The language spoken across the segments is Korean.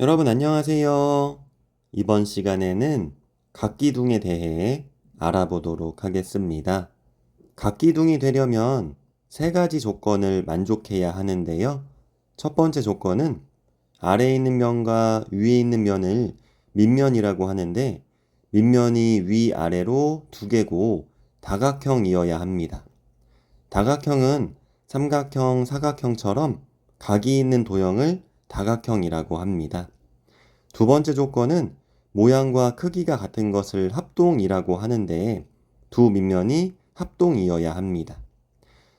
여러분 안녕하세요. 이번 시간에는 각기둥에 대해 알아보도록 하겠습니다. 각기둥이 되려면 세 가지 조건을 만족해야 하는데요. 첫 번째 조건은 아래에 있는 면과 위에 있는 면을 밑면이라고 하는데 밑면이 위아래로 두 개고 다각형이어야 합니다. 다각형은 삼각형, 사각형처럼 각이 있는 도형을 다각형이라고 합니다. 두 번째 조건은 모양과 크기가 같은 것을 합동이라고 하는데 두 밑면이 합동이어야 합니다.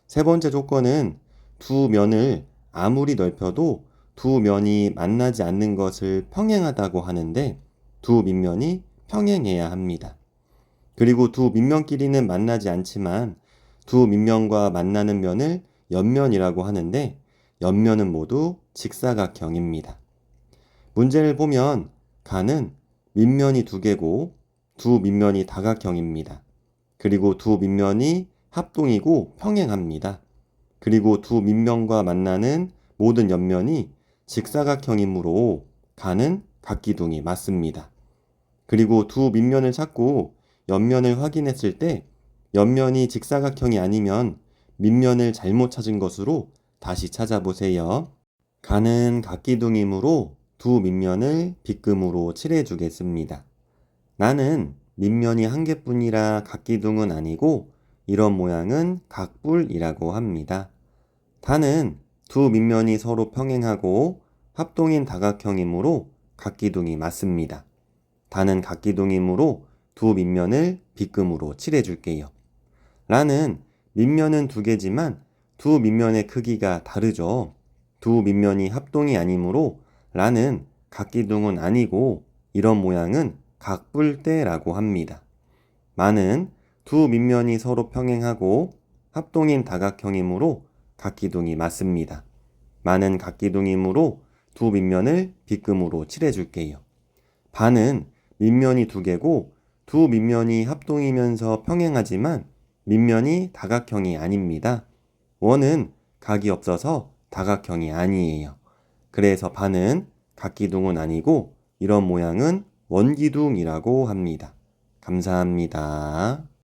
세 번째 조건은 두 면을 아무리 넓혀도 두 면이 만나지 않는 것을 평행하다고 하는데 두 밑면이 평행해야 합니다. 그리고 두 밑면끼리는 만나지 않지만 두 밑면과 만나는 면을 옆면이라고 하는데 옆면은 모두 직사각형입니다. 문제를 보면 가는 밑면이 두 개고 두 밑면이 다각형입니다. 그리고 두 밑면이 합동이고 평행합니다. 그리고 두 밑면과 만나는 모든 옆면이 직사각형이므로 가는 각기둥이 맞습니다. 그리고 두 밑면을 찾고 옆면을 확인했을 때 옆면이 직사각형이 아니면 밑면을 잘못 찾은 것으로 다시 찾아보세요. 가는 각기둥이므로 두 밑면을 빗금으로 칠해 주겠습니다. 나는 밑면이 한 개뿐이라 각기둥은 아니고 이런 모양은 각불이라고 합니다. 다는 두 밑면이 서로 평행하고 합동인 다각형이므로 각기둥이 맞습니다. 다는 각기둥이므로 두 밑면을 빗금으로 칠해 줄게요. 라는 밑면은 두 개지만 두 밑면의 크기가 다르죠. 두 밑면이 합동이 아니므로 라는 각기둥은 아니고 이런 모양은 각불대라고 합니다. 마는 두 밑면이 서로 평행하고 합동인 다각형이므로 각기둥이 맞습니다. 마는 각기둥이므로 두 밑면을 빗금으로 칠해줄게요. 반은 밑면이 두 개고 두 밑면이 합동이면서 평행하지만 밑면이 다각형이 아닙니다. 원은 각이 없어서 다각형이 아니에요. 그래서 반은 각기둥은 아니고 이런 모양은 원기둥이라고 합니다. 감사합니다.